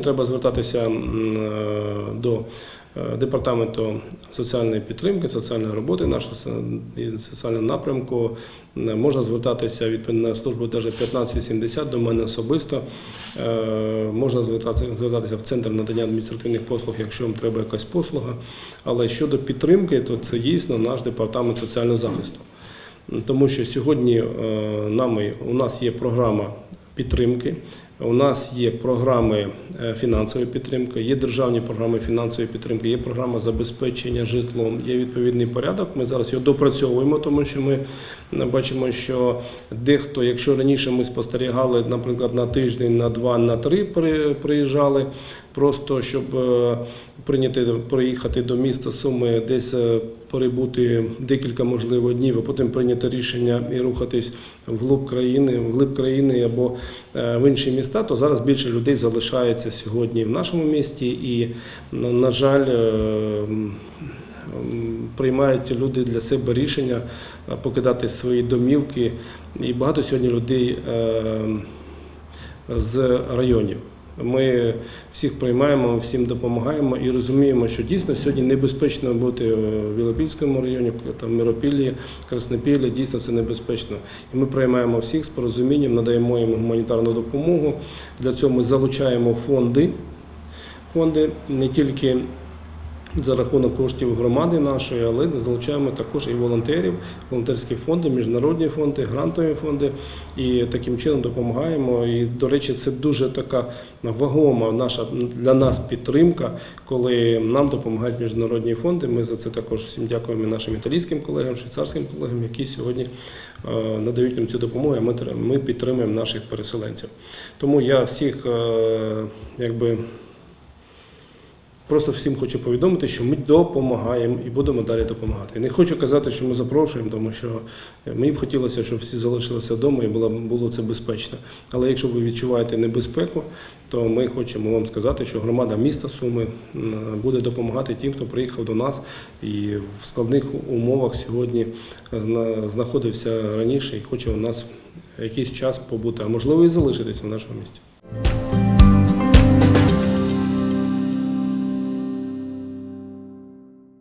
треба звертатися е, до е, департаменту соціальної підтримки, соціальної роботи нашого соціального напрямку. Можна звертатися відповідно на службу даже 1580 до мене особисто. Е, Можна звертатися, звертатися в центр надання адміністративних послуг, якщо вам треба якась послуга. Але щодо підтримки, то це дійсно наш департамент соціального захисту. Тому що сьогодні нами у нас є програма підтримки, у нас є програми е, фінансової підтримки, є державні програми фінансової підтримки, є програма забезпечення житлом, є відповідний порядок. Ми зараз його допрацьовуємо, тому що ми бачимо, що дехто, якщо раніше ми спостерігали, наприклад, на тиждень, на два, на три приїжджали, просто щоб е, прийняти приїхати до міста Суми, десь е, перебути декілька можливо днів, а потім прийняти рішення і рухатись вглуб країни, вглиб країни або в інші міста, то зараз більше людей залишається сьогодні в нашому місті, і на, на жаль. е, Приймають люди для себе рішення е, покидати свої домівки, і багато сьогодні людей е, з районів. Ми всіх приймаємо, всім допомагаємо і розуміємо, що дійсно сьогодні небезпечно бути в Білопільському районі, там Миропіллі, Краснопіллі, дійсно це небезпечно. І ми приймаємо всіх з порозумінням, надаємо їм гуманітарну допомогу. Для цього ми залучаємо фонди. Фонди не тільки за рахунок коштів громади нашої, але залучаємо також і волонтерів, волонтерські фонди, міжнародні фонди, грантові фонди, і таким чином допомагаємо. І, до речі, це дуже така вагома наша для нас підтримка, коли нам допомагають міжнародні фонди. Ми за це також всім дякуємо нашим італійським колегам, швейцарським колегам, які сьогодні е, надають нам цю допомогу. а Ми ми підтримуємо наших переселенців. Тому я всіх е, якби. Просто всім хочу повідомити, що ми допомагаємо і будемо далі допомагати. Не хочу казати, що ми запрошуємо, тому що мені б хотілося, щоб всі залишилися вдома і було, було це безпечно. Але якщо ви відчуваєте небезпеку, то ми хочемо вам сказати, що громада міста Суми буде допомагати тим, хто приїхав до нас і в складних умовах сьогодні зна- знаходився раніше і хоче у нас якийсь час побути, а можливо і залишитися в нашому місті.